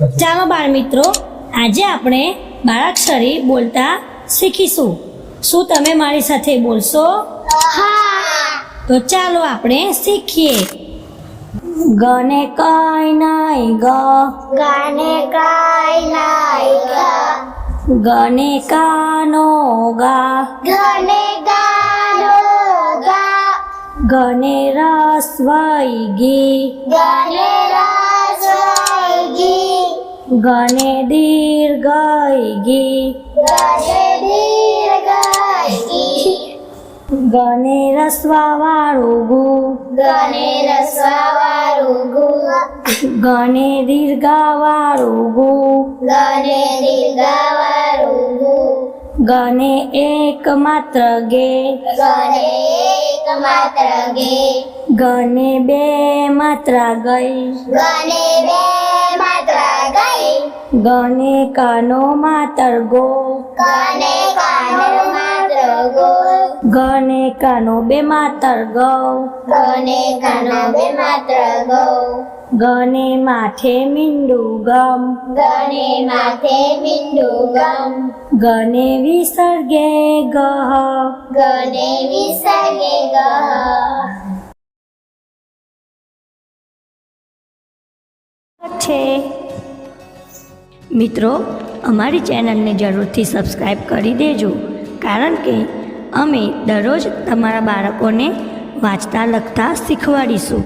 ચાલો બાળ મિત્રો આજે આપણે બાળાક્ષરી બોલતા શીખીશું. શું તમે મારી સાથે બોલશો? તો ચાલો આપણે શીખીએ. ગને કઈ નહીં ગ. ગને કાય નાયકા ગને કાનો ગા. ગને ગાનો ગા. ગને રસવઈ ગી. ગાને ગને દીર્ઘઈ ગી ગણે દીર્ઘઈ ગને રસવા વાળું ગુ ગને રસવાવાળું ગુ ગને દીર્ઘા વાળું ગુ ગને દીર્ઘવાળું ગુ ગને એક માત્ર ગે ગણે એક માત્ર ગે ગણે બે માત્ર ગઈ ગને બે ગને કાનો માતર ગો ગને કાનો માત્ર ગો ગને કાનો બે માતર ગૌ ગને કાનો બે માતર ગૌ ગને માથે મીંડુ ગમ. ગને માથે મીંડુ ગમ. ગને વિસર્ગે ગહ. ગને વિસર્ગે ગહ. છે. મિત્રો, અમારી ચેનલને જરૂરથી સબસ્ક્રાઈબ કરી દેજો, કારણ કે અમે દરરોજ તમારા બાળકોને વાંચતા લખતા શીખવાડીશું.